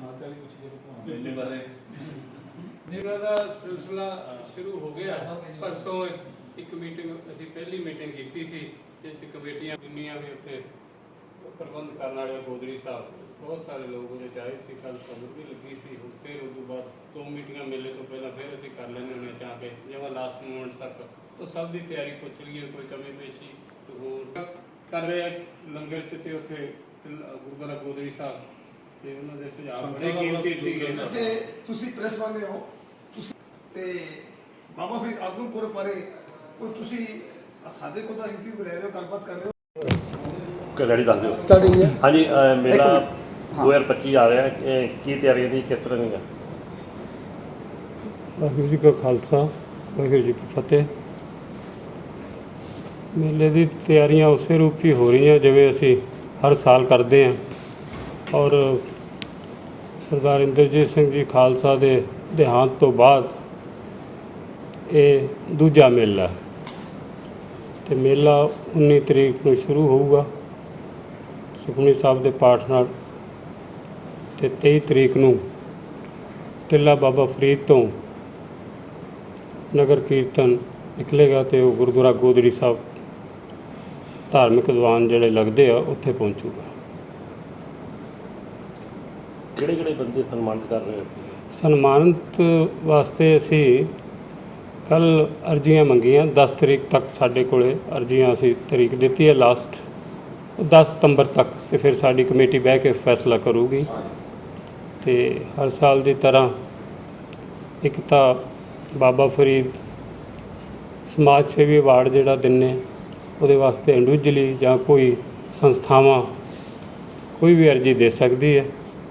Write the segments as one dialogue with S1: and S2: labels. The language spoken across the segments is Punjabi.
S1: ਮੇਲੇ ਬਾਰੇ।
S2: ਇਹਨਾਂ ਦਾ ਸਿਲਸਿਲਾ ਸ਼ੁਰੂ ਹੋ ਗਿਆ। ਪਰਸੋਂ ਇੱਕ ਮੀਟਿੰਗ ਅਸੀਂ ਪਹਿਲੀ ਮੀਟਿੰਗ ਕੀਤੀ ਸੀ ਜਿਸ 'ਚ ਕਮੇਟੀਆਂ ਜਿੰਨੀਆਂ ਵੀ ਉੱਥੇ ਪ੍ਰਬੰਧ ਕਰਨ ਵਾਲੇ ਆ, ਗੋਦਰੀ ਸਾਹਿਬ ਬਹੁਤ ਸਾਰੇ ਲੋਕ ਉਹਦੇ ਚ ਆਏ ਸੀ। ਕੱਲ ਤੁਹਾਨੂੰ ਵੀ ਲੱਗੀ ਸੀ। ਹੁਣ ਫਿਰ ਉਸ ਤੋਂ ਬਾਅਦ ਦੋ ਮੀਟਿੰਗਾਂ ਮੇਲੇ ਤੋਂ ਪਹਿਲਾਂ ਫਿਰ ਅਸੀਂ ਕਰ ਲੈਂਦੇ ਹੁੰਦੇ ਚਾਹ ਕੇ। ਜਿਵੇਂ ਲਾਸਟ ਮੂਮੈਂਟ ਤੱਕ। ਉਹ ਸਭ ਦੀ ਤਿਆਰੀ ਪੁੱਛ ਲਈਏ ਕੋਈ ਕਮੀ ਪੇਸ਼ੀ ਤੇ ਹੋਰ। ਕਰ ਰਹੇ ਲੰਗਰ ਚ ਤੇ ਉੱਥੇ ਗੁਰਦੁਆਰਾ ਗੋਦਰੀ ਸਾਹਿਬ। ਤੇ ਉਹਨਾਂ ਦੇ ਸੁਝਾਅ ਬੜੇ ਕੀਮਤੀ ਸੀਗੇ।
S3: ਵੈਸੇ ਤੁਸੀਂ ਪ੍ਰੈਸ ਵਾਲੇ ਹੋ ਤੁਸੀਂ ਤੇ ਬਾਬਾ ਫਰੀਦ ਆਗਮਪੁਰ ਪਰੇ ਕੋਈ ਤੁਸੀਂ ਸਾਡੇ ਕੋਲ ਤਾਂ ਇੰਟਰਵਿਊ ਲੈ ਰਹੇ ਹੋ ਗੱਲਬਾਤ ਕਰ ਰਹੇ ਹੋ।
S1: ਕਲੜੀ ਦੱਸ ਦਿਓ।
S2: ਤੁਹਾਡੀ
S1: ਹਾਂਜੀ ਅਹ ਮੇਲਾ 2025 ਆ ਰਿਹਾ ਹੈ। ਇਹ ਕੀ ਤਿਆਰੀਆਂ ਦੀ ਕਿਸ ਤਰ੍ਹਾਂ ਦੀਆਂ?
S2: ਵਾਹਿਗੁਰੂ ਜੀ ਕਾ ਖਾਲਸਾ ਵਾਹਿਗੁਰੂ ਜੀ ਕੀ ਫਤਿਹ। ਮੇਲੇ ਦੀ ਤਿਆਰੀਆਂ ਉਸੇ ਰੂਪ 'ਚ ਹੀ ਹੋ ਰਹੀਆਂ ਜਿਵੇਂ ਅਸੀਂ ਹਰ ਸਾਲ ਕਰਦੇ ਹਾਂ। ਔਰ ਸਰਦਾਰ ਇੰਦਰਜੀਤ ਸਿੰਘ ਜੀ ਖਾਲਸਾ ਦੇ ਦੇਹਾਂਤ ਤੋਂ ਬਾਅਦ ਇਹ ਦੂਜਾ ਮੇਲਾ ਹੈ। ਤੇ ਮੇਲਾ 19 ਤਰੀਕ ਨੂੰ ਸ਼ੁਰੂ ਹੋਊਗਾ, ਸੁਖਮਨੀ ਸਾਹਿਬ ਦੇ ਪਾਠ ਨਾਲ ਤੇ 23 ਤਰੀਕ ਨੂੰ ਟਿੱਲਾ ਬਾਬਾ ਫਰੀਦ ਤੋਂ ਨਗਰ ਕੀਰਤਨ ਨਿਕਲੇਗਾ ਤੇ ਉਹ ਗੁਰਦੁਆਰਾ ਗੋਦੜੀ ਸਾਹਿਬ ਧਾਰਮਿਕ ਦੀਵਾਨ ਜਿਹੜੇ ਲੱਗਦੇ ਆ, ਉੱਥੇ ਪਹੁੰਚੂਗਾ
S1: ਕਿਹੜੇ ਕਿਹੜੇ ਬੰਦੇ ਸਨਮਾਨਿਤ ਕਰ ਰਹੇ ਹੋ?
S2: ਸਨਮਾਨਿਤ ਵਾਸਤੇ ਅਸੀਂ ਕੱਲ ਅਰਜ਼ੀਆਂ ਮੰਗੀਆਂ 10 ਤਰੀਕ ਤੱਕ ਸਾਡੇ ਕੋਲੇ ਅਰਜ਼ੀਆਂ ਅਸੀਂ ਤਰੀਕ ਦਿੱਤੀ ਹੈ ਲਾਸਟ 10 ਸਤੰਬਰ ਤੱਕ ਤੇ ਫਿਰ ਸਾਡੀ ਕਮੇਟੀ ਬਹਿ ਕੇ ਫੈਸਲਾ ਕਰੂਗੀ ਤੇ ਹਰ ਸਾਲ ਦੀ ਤਰ੍ਹਾਂ ਇੱਕ ਤਾਂ ਬਾਬਾ ਫਰੀਦ ਸਮਾਜ ਸੇਵੀ ਅਵਾਰਡ ਜਿਹੜਾ ਦਿੰਨੇ, ਉਹਦੇ ਵਾਸਤੇ ਇੰਡੀਵਿਜੂਅਲੀ ਜਾਂ ਕੋਈ ਸੰਸਥਾਵਾਂ ਕੋਈ ਵੀ ਅਰਜ਼ੀ ਦੇ ਸਕਦੀ ਹੈ।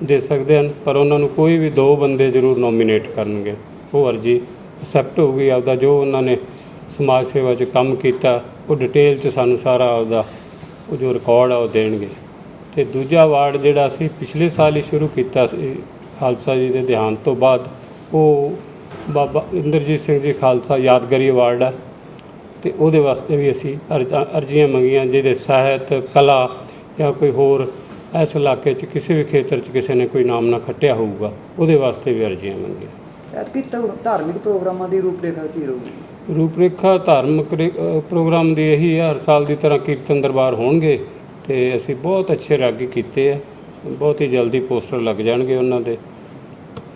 S2: ਦੇ ਸਕਦੇ ਹਨ, ਪਰ ਉਹਨਾਂ ਨੂੰ ਕੋਈ ਵੀ ਦੋ ਬੰਦੇ ਜ਼ਰੂਰ ਨੋਮੀਨੇਟ ਕਰਨਗੇ। ਉਹ ਅਰਜ਼ੀ ਅਸੈਪਟ ਹੋਊਗੀ, ਆਪਦਾ ਜੋ ਉਹਨਾਂ ਨੇ ਸਮਾਜ ਸੇਵਾ 'ਚ ਕੰਮ ਕੀਤਾ, ਉਹ ਡਿਟੇਲ 'ਚ ਸਾਨੂੰ ਸਾਰਾ ਆਪਦਾ ਉਹ ਜੋ ਰਿਕਾਰਡ ਆ, ਉਹ ਦੇਣਗੇ। ਤੇ ਦੂਜਾ ਅਵਾਰਡ ਜਿਹੜਾ ਅਸੀਂ ਪਿਛਲੇ ਸਾਲ ਹੀ ਸ਼ੁਰੂ ਕੀਤਾ ਸੀ, ਖਾਲਸਾ ਜੀ ਦੇ ਦੇਹਾਂਤ ਤੋਂ ਬਾਅਦ, ਉਹ ਬਾਬਾ ਇੰਦਰਜੀਤ ਸਿੰਘ ਜੀ ਖਾਲਸਾ ਯਾਦਗਾਰੀ ਅਵਾਰਡ ਆ। ਤੇ ਉਹਦੇ ਵਾਸਤੇ ਵੀ ਅਸੀਂ ਅਰਜ਼ਾ- ਅਰਜ਼ੀਆਂ ਮੰਗੀਆਂ, ਜਿਹਦੇ ਸਾਹਿਤ ਕਲਾ ਜਾਂ ਕੋਈ ਹੋਰ ਇਸ ਇਲਾਕੇ 'ਚ ਕਿਸੇ ਵੀ ਖੇਤਰ 'ਚ ਕਿਸੇ ਨੇ ਕੋਈ ਨਾਮ ਨਾ ਖੱਟਿਆ ਹੋਊਗਾ ਉਹਦੇ ਵਾਸਤੇ ਵੀ ਅਰਜ਼ੀਆਂ ਮੰਗੀਆਂ।
S4: ਐਤਕੀ ਧਾ- ਧਾਰਮਿਕ ਪ੍ਰੋਗਰਾਮਾਂ ਦੀ ਰੂਪਰੇਖਾ ਕੀ ਰਹੂਗੀ?
S2: ਰੂਪਰੇਖਾ ਧਾਰਮਿਕ ਰੇ- ਅ, ਪ੍ਰੋਗਰਾਮ ਦੀ ਇਹੀ ਹੈ ਹਰ ਸਾਲ ਦੀ ਤਰ੍ਹਾਂ ਕੀਰਤਨ ਦਰਬਾਰ ਹੋਣਗੇ ਤੇ ਅਸੀਂ ਬਹੁਤ ਅੱਛੇ ਰਾਗੀ ਕੀਤੇ ਆ ਬਹੁਤ ਹੀ ਜਲਦੀ ਪੋਸਟਰ ਲੱਗ ਜਾਣਗੇ ਉਹਨਾਂ ਦੇ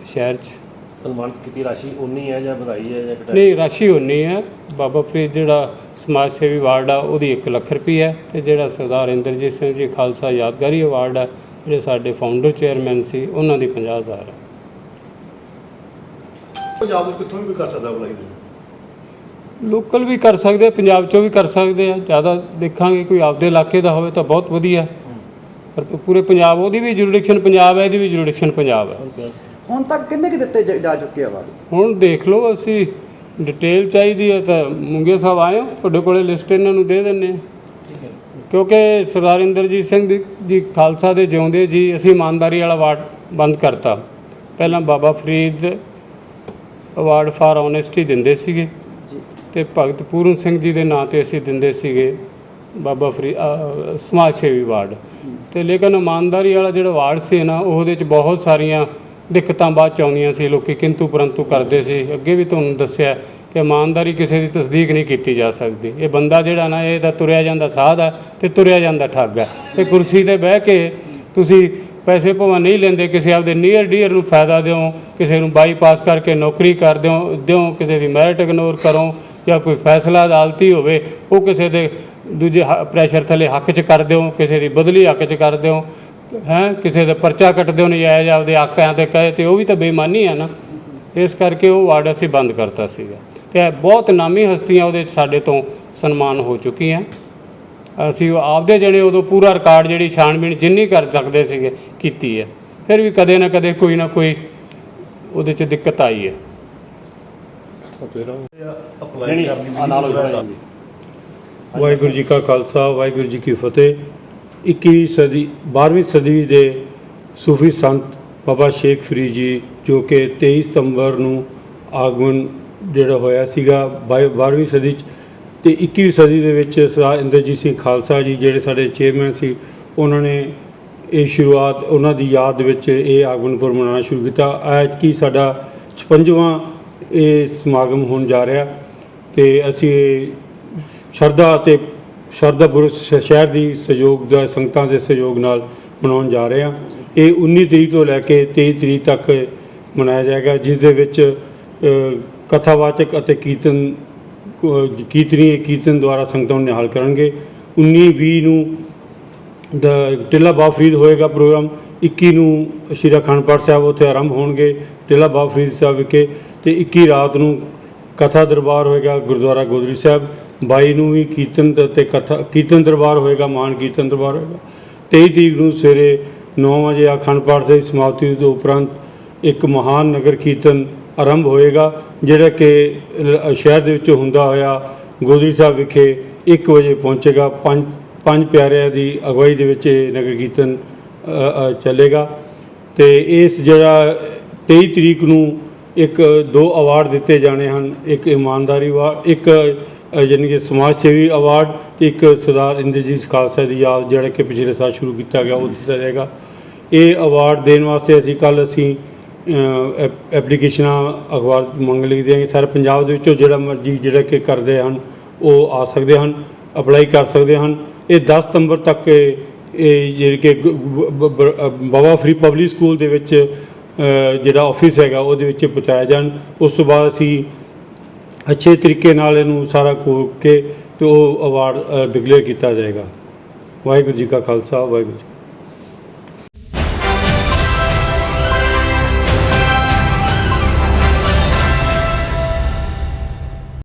S2: ਸ਼ਹਿਰ 'ਚ।
S1: ਸਨਮਾਨਿਤ ਕੀਤੀ? ਰਾਸ਼ੀ ਉਨੀ ਹੈ ਜਾਂ ਵਧਾਈ ਹੈ ਜਾਂ ਘਟਾਈ?
S2: ਨਹੀਂ ਰਾਸ਼ੀ ਉਨੀ ਹੈ। ਬਾਬਾ ਫਰੀਦ ਜਿਹੜਾ ਸਮਾਜ ਸੇਵੀ ਅਵਾਰਡ ਆ ਉਹਦੀ 1 ਲੱਖ ਰੁਪਏ ਹੈ ਤੇ ਜਿਹੜਾ ਸਰਦਾਰ ਇੰਦਰਜੀਤ ਸਿੰਘ ਜੀ ਖਾਲਸਾ ਯਾਦਗਾਰੀ ਅਵਾਰਡ ਹੈ ਜਿਹੜੇ ਸਾਡੇ ਫਾਊਂਡਰ ਚੇਅਰਮੈਨ ਸੀ ਉਹਨਾਂ ਦੀ 50000 ਹੈ।
S3: ਪੰਜਾਬ ਵਿੱਚ ਕਿੱਥੋਂ ਵੀ ਕਰ ਸਕਦਾ ਅਪਲਾਈ
S2: ਲੋਕਲ ਵੀ ਕਰ ਸਕਦੇ ਆ ਪੰਜਾਬ ਚੋਂ ਵੀ ਕਰ ਸਕਦੇ ਆ। ਜ਼ਿਆਦਾ ਦੇਖਾਂਗੇ ਕੋਈ ਆਪਦੇ ਇਲਾਕੇ ਦਾ ਹੋਵੇ ਤਾਂ ਬਹੁਤ ਵਧੀਆ। ਪਰ ਪੂਰੇ ਪੰਜਾਬ ਉਹਦੀ ਵੀ ਜੁਰਿਡਿਕਸ਼ਨ ਪੰਜਾਬ ਹੈ ਇਹਦੀ ਵੀ ਜੁਰਿਡਿਕਸ਼ਨ ਪੰਜਾਬ ਹੈ।
S4: ਹੁਣ ਤੱਕ ਕਿੰਨੇ ਕਿ ਦਿੱਤੇ ਜ- ਜਾ ਚੁੱਕੇ ਆ ਅਵਾਰਡ
S2: ਹੁਣ ਦੇਖ ਲਓ ਅਸੀਂ ਡਿਟੇਲ ਚਾਹੀਦੀ ਹੈ ਤਾਂ ਮੁੰਗੇ ਸਾਹਿਬ ਆਏ ਹੋ ਤੁਹਾਡੇ ਕੋਲੇ ਲਿਸਟ ਇਹਨਾਂ ਨੂੰ ਦੇ ਦਿੰਨੇ ਆ। ਕਿਉਂਕਿ ਸਰਦਾਰ ਇੰਦਰਜੀਤ ਸਿੰਘ ਦੀ ਜੀ ਖਾਲਸਾ ਦੇ ਜਿਉਂਦੇ ਜੀ ਅਸੀਂ ਇਮਾਨਦਾਰੀ ਵਾਲਾ ਅਵਾਰਡ ਬੰਦ ਕਰਤਾ। ਪਹਿਲਾਂ Baba Farid award for honesty ਦਿੰਦੇ ਸੀਗੇ
S4: ਜੀ।
S2: ਤੇ ਭਗਤ ਪੂਰਨ ਸਿੰਘ ਜੀ ਦੇ ਨਾਂ ਤੇ ਅਸੀਂ ਦਿੰਦੇ ਸੀਗੇ ਬਾਬਾ ਫਰੀ ਅਹ ਸਮਾਜ ਸੇਵੀ ਅਵਾਰਡ ਤੇ ਲੇਕਿਨ ਇਮਾਨਦਾਰੀ ਵਾਲਾ ਜਿਹੜਾ ਅਵਾਰਡ ਸੀ ਨਾ ਉਹਦੇ ਚ ਬਹੁਤ ਸਾਰੀਆਂ ਦਿੱਕਤਾਂ ਬਾਅਦ ਚ ਆਉਂਦੀਆਂ ਸੀ, ਲੋਕੀ ਕਿੰਤੂ ਪਰੰਤੂ ਕਰਦੇ ਸੀ। ਅੱਗੇ ਵੀ ਤੁਹਾਨੂੰ ਦੱਸਿਆ ਕਿ ਇਮਾਨਦਾਰੀ ਕਿਸੇ ਦੀ ਤਸਦੀਕ ਨਹੀਂ ਕੀਤੀ ਜਾ ਸਕਦੀ। ਇਹ ਬੰਦਾ ਜਿਹੜਾ ਨਾ, ਇਹ ਤਾਂ ਤੁਰਿਆ ਜਾਂਦਾ ਸਾਧ ਹੈ ਤੇ ਤੁਰਿਆ ਜਾਂਦਾ ਠੱਗ ਹੈ ਇਹ ਕੁਰਸੀ ਤੇ ਬਹਿ ਕੇ ਤੁਸੀਂ ਪੈਸੇ ਭਾਵੇਂ ਨਹੀਂ ਲੈਂਦੇ, ਕਿਸੇ ਆਪਦੇ ਨੀਅਰ ਡੀਅਰ ਨੂੰ ਫਾਇਦਾ ਦਿਓ, ਕਿਸੇ ਨੂੰ ਬਾਈਪਾਸ ਕਰਕੇ ਨੌਕਰੀ ਕਰ ਦਿਓ ਦਿਓ, ਕਿਸੇ ਦੀ ਮੈਰਿਟ ਇਗਨੋਰ ਕਰੋ ਜਾਂ ਕੋਈ ਫੈਸਲਾ ਅਦਾਲਤੀ ਹੋਵੇ, ਉਹ ਕਿਸੇ ਦੇ ਦੂਜੇ ਪ੍ਰੈਸ਼ਰ ਥੱਲੇ ਹੱਕ 'ਚ ਕਰ ਦਿਓ, ਕਿਸੇ ਦੀ ਬਦਲੀ ਹੱਕ 'ਚ ਕਰ ਦਿਓ। ਹੈ, ਕਿਸੇ ਦਾ ਪਰਚਾ ਕੱਟ ਦਿਓ ਨਜਾਇਜ਼ ਆਪਦੇ ਆਕਿਆਂ ਤੇ ਕਹੇ ਤੇ ਉਹ ਵੀ ਤਾਂ ਬੇਈਮਾਨੀ ਆ ਨਾ। ਇਸ ਕਰਕੇ ਉਹ ਵਾਰਡ ਅਸੀਂ ਬੰਦ ਕਰਤਾ ਸੀਗਾ। ਤੇ ਬਹੁਤ ਨਾਮੀ ਹਸਤੀਆਂ ਉਹਦੇ 'ਚ ਸਾਡੇ ਤੋਂ ਸਨਮਾਨ ਹੋ ਚੁੱਕੀਆਂ। ਅਸੀਂ ਆਪਦੇ ਜਿਹੜੇ ਉਦੋਂ ਪੂਰਾ ਰਿਕਾਰਡ ਜਿਹੜੀ ਛਾਣਬੀਣ ਜਿੰਨੀ ਕਰ ਸਕਦੇ ਸੀਗੇ, ਕੀਤੀ ਹੈ। ਫਿਰ ਵੀ ਕਦੇ ਨਾ ਕਦੇ ਕੋਈ ਨਾ ਕੋਈ ਉਹਦੇ 'ਚ ਦਿੱਕਤ ਆਈ ਹੈ।
S5: ਵਾਹਿਗੁਰੂ ਜੀ ਕਾ ਖਾਲਸਾ, ਵਾਹਿਗੁਰੂ ਜੀ ਕੀ ਫਤਿਹ। 21ਵੀਂ ਸਦੀ 12ਵੀਂ ਸਦੀ ਦੇ ਸੂਫੀ ਸੰਤ ਬਾਬਾ ਸ਼ੇਖ ਫਰੀਦ ਜੀ, ਜੋ ਕਿ 23 ਸਤੰਬਰ ਨੂੰ ਆਗਮਨ ਜਿਹੜਾ ਹੋਇਆ ਸੀਗਾ 12ਵੀਂ ਸਦੀ ਚ ਤੇ 21ਵੀਂ ਸਦੀ ਦੇ ਵਿੱਚ ਸਰਦਾਰ ਇੰਦਰਜੀਤ ਸਿੰਘ ਖਾਲਸਾ ਜੀ ਜਿਹੜੇ ਸਾਡੇ ਚੇਅਰਮੈਨ ਸੀ, ਉਹਨਾਂ ਨੇ ਇਹ ਸ਼ੁਰੂਆਤ ਉਹਨਾਂ ਦੀ ਯਾਦ ਵਿੱਚ ਇਹ ਆਗਮਨਪੁਰ ਮਨਾਉਣਾ ਸ਼ੁਰੂ ਕੀਤਾ। ਅੱਜ ਕੀ ਸਾਡਾ 56ਵਾਂ ਇਹ ਸਮਾਗਮ ਹੋਣ ਜਾ ਰਿਹਾ ਤੇ ਅਸੀਂ ਸ਼ਰਧਾ ਅਤੇ ਸ਼ਰਧਾ ਪੁਰਸ਼ ਸ਼ਹਿਰ ਦੀ ਸਹਿਯੋਗ ਦਾ, ਸੰਗਤਾਂ ਦੇ ਸਹਿਯੋਗ ਨਾਲ ਮਨਾਉਣ ਜਾ ਰਹੇ ਹਾਂ। ਇਹ 19 ਤਰੀਕ ਤੋਂ ਲੈ ਕੇ 23 ਤਰੀਕ ਤੱਕ ਮਨਾਇਆ ਜਾਏਗਾ, ਜਿਸ ਦੇ ਵਿੱਚ ਕਥਾਵਾਚਕ ਅਤੇ ਕੀਰਤਨ ਕੀਰਤਨੀ, ਕੀਰਤਨ ਦੁਆਰਾ ਸੰਗਤਾਂ ਨੂੰ ਨਿਹਾਲ ਕਰਨਗੇ। 19 20 ਨੂੰ ਦਾ, ਟਿੱਲਾ ਬਾਬਾ ਫਰੀਦ ਹੋਏਗਾ ਪ੍ਰੋਗਰਾਮ 21 ਨੂੰ ਸ਼੍ਰੀ ਅਖੰਡ ਪਾਠ ਸਾਹਿਬ ਉੱਥੇ ਆਰੰਭ ਹੋਣਗੇ, ਟਿੱਲਾ ਬਾਬਾ ਫਰੀਦ ਸਾਹਿਬ ਵਿਖੇ। ਤੇ 21 ਰਾਤ ਨੂੰ ਕਥਾ ਦਰਬਾਰ ਹੋਏਗਾ ਗੁਰਦੁਆਰਾ ਗੋਦਰੀ ਸਾਹਿਬ 22 ਨੂੰ ਵੀ ਕੀਰਤਨ ਦ- ਤੇ ਕਥਾ ਕੀਰਤਨ ਦਰਬਾਰ ਹੋਏਗਾ ਮਾਨ ਕੀਰਤਨ ਦਰਬਾਰ ਹੋਏਗਾ। 23 ਤਰੀਕ ਨੂੰ ਸਵੇਰੇ 9 ਵਜੇ ਅਖੰਡ ਪਾਠ ਦੀ ਸਮਾਪਤੀ ਤੋਂ ਉਪਰੰਤ ਇੱਕ ਮਹਾਨ ਨਗਰ ਕੀਰਤਨ ਆਰੰਭ ਹੋਏਗਾ ਜਿਹੜਾ ਕਿ ਸ਼ਹਿਰ ਦੇ ਵਿੱਚ ਹੁੰਦਾ ਹੋਇਆ ਗੋਦਰੀ ਸਾਹਿਬ ਵਿਖੇ 1 ਵਜੇ ਪਹੁੰਚੇਗਾ। ਪੰਜ ਪੰਜ ਪਿਆਰਿਆਂ ਦੀ ਅਗਵਾਈ ਦੇ ਵਿੱਚ ਇਹ ਨਗਰ ਕੀਰਤਨ ਅ, ਅ, ਚੱਲੇਗਾ। ਤੇ ਇਸ ਜਿਹੜਾ 23 ਤਰੀਕ ਨੂੰ ਇੱਕ ਦੋ ਅਵਾਰਡ ਦਿੱਤੇ ਜਾਣੇ ਹਨ। ਇੱਕ ਇਮਾਨਦਾਰੀ ਵਾਰ ਇੱਕ ਯਾਨੀ ਕਿ ਸਮਾਜ ਸੇਵੀ ਅਵਾਰਡ ਤੇ ਇੱਕ ਸਰਦਾਰ ਇੰਦਰਜੀਤ ਖਾਲਸਾ ਦੀ ਯਾਦ ਜਿਹੜਾ ਕਿ ਪਿਛਲੇ ਸਾਲ ਸ਼ੁਰੂ ਕੀਤਾ ਗਿਆ, ਉਹ ਦਿੱਤਾ ਜਾਏਗਾ। ਇਹ ਅਵਾਰਡ ਦੇਣ ਵਾਸਤੇ ਅਸੀਂ ਕੱਲ ਅਸੀਂ ਐਪ- ਐਪਲੀਕੇਸ਼ਨਾਂ ਅਖਬਾਰ 'ਚ ਮੰਗ ਲਿਖ ਦਿਆਂਗੇ ਸਾਰੇ ਪੰਜਾਬ ਦੇ ਵਿੱਚੋਂ ਜਿਹੜਾ ਮਰਜ਼ੀ ਜਿਹੜਾ ਕਿ ਕਰਦੇ ਹਨ, ਉਹ ਆ ਸਕਦੇ ਹਨ, ਅਪਲਾਈ ਕਰ ਸਕਦੇ ਹਨ। ਇਹ 10 ਸਤੰਬਰ ਤੱਕ ਇਹ ਇਹ ਜਿਹੜੀ ਕਿ ਬਾਬਾ ਫਰੀ ਪਬਲਿਕ ਸਕੂਲ ਦੇ ਵਿੱਚ ਜਿਹੜਾ ਆਫਿਸ ਹੈਗਾ, ਉਹਦੇ ਵਿੱਚ ਪਹੁੰਚਾਇਆ ਜਾਣ। ਉਸ ਤੋਂ ਬਾਅਦ ਅਸੀਂ ਅੱਛੇ ਤਰੀਕੇ ਨਾਲ ਇਹਨੂੰ ਸਾਰਾ ਕੋਕ ਕੇ ਤੇ ਉਹ ਅਵਾਰਡ ਡਿਕਲੇਅਰ ਕੀਤਾ ਜਾਏਗਾ। ਵਾਹਿਗੁਰੂ ਜੀ ਕਾ ਖਾਲਸਾ, ਵਾਹਿਗੁਰੂ ਜੀ